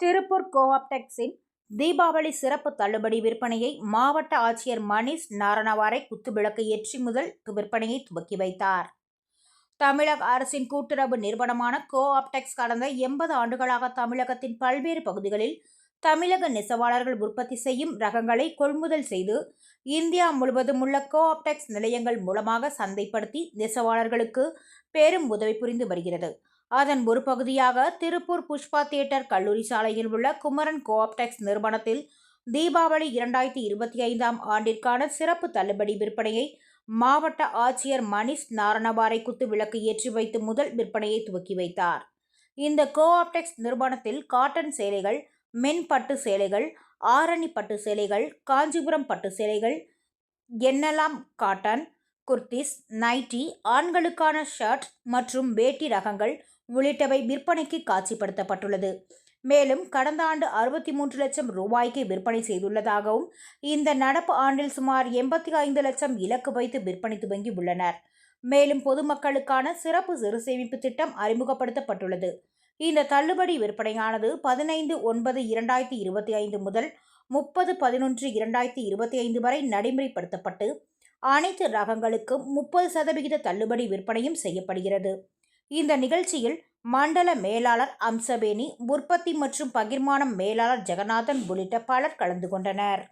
திருப்பூர் கோஆப்டெக்ஸின் தீபாவளி சிறப்பு தள்ளுபடி விற்பனையை மாவட்ட ஆட்சியர் மணிஷ் நாரணவாரை குத்துவிளக்கு ஏற்றி முதல் விற்பனையை துவக்கி வைத்தார். தமிழக அரசின் கூட்டுறவு நிறுவனமான கோஆப்டெக்ஸ் கடந்த எண்பது ஆண்டுகளாக தமிழகத்தின் பல்வேறு பகுதிகளில் தமிழக நெசவாளர்கள் உற்பத்தி செய்யும் ரகங்களை கொள்முதல் செய்து இந்தியா முழுவதும் உள்ள கோஆப்டெக்ஸ் நிலையங்கள் மூலமாக சந்தைப்படுத்தி நெசவாளர்களுக்கு பெரும் உதவி புரிந்து வருகிறது. அதன் ஒரு பகுதியாக திருப்பூர் புஷ்பா தியேட்டர் கல்லூரி சாலையில் உள்ள குமரன் கோஆப்டெக்ஸ் நிறுவனத்தில் தீபாவளி இரண்டாயிரத்தி இருபத்தி ஐந்தாம் ஆண்டிற்கான சிறப்பு தள்ளுபடி விற்பனையை மாவட்ட ஆட்சியர் மணிஷ் நாரணவாரை குத்து விளக்கு ஏற்றி வைத்து முதல் விற்பனையை துவக்கி வைத்தார். இந்த கோஆப்டெக்ஸ் நிறுவனத்தில் காட்டன் சேலைகள் மென் பட்டு சேலைகள் ஆரணி பட்டு சேலைகள் காஞ்சிபுரம் பட்டு சேலைகள் என்னெல்லாம் காட்டன் குர்த்திஸ் நைட்டி ஆண்களுக்கான ஷர்ட் மற்றும் வேட்டி ரகங்கள் உள்ளிட்டவை விற்பனைக்கு காட்சிப்படுத்தப்பட்டுள்ளது. மேலும் கடந்த ஆண்டு அறுபத்தி மூன்று லட்சம் ரூபாய்க்கு விற்பனை செய்துள்ளதாகவும் இந்த நடப்பு ஆண்டில் சுமார் எண்பத்தி ஐந்து லட்சம் இலக்கு வைத்து விற்பனை துவங்கி உள்ளனர் மேலும் பொதுமக்களுக்கான சிறப்பு சிறு சேமிப்பு திட்டம் அறிமுகப்படுத்தப்பட்டுள்ளது. இந்த தள்ளுபடி விற்பனையானது பதினைந்து ஒன்பது இரண்டாயிரத்தி இருபத்தி ஐந்து முதல் முப்பது பதினொன்று இரண்டாயிரத்தி இருபத்தி ஐந்து வரை நடைமுறைப்படுத்தப்பட்டு அனைத்து ரகங்களுக்கும் முப்பது சதவிகித தள்ளுபடி விற்பனையும் செய்யப்படுகிறது. இந்த நிகழ்ச்சியில் மண்டல மேலாளர் அம்சவேணி உற்பத்தி மற்றும் பகிர்மானம் மேலாளர் ஜெகநாதன் உள்ளிட்ட பலர் கலந்து கொண்டனர்.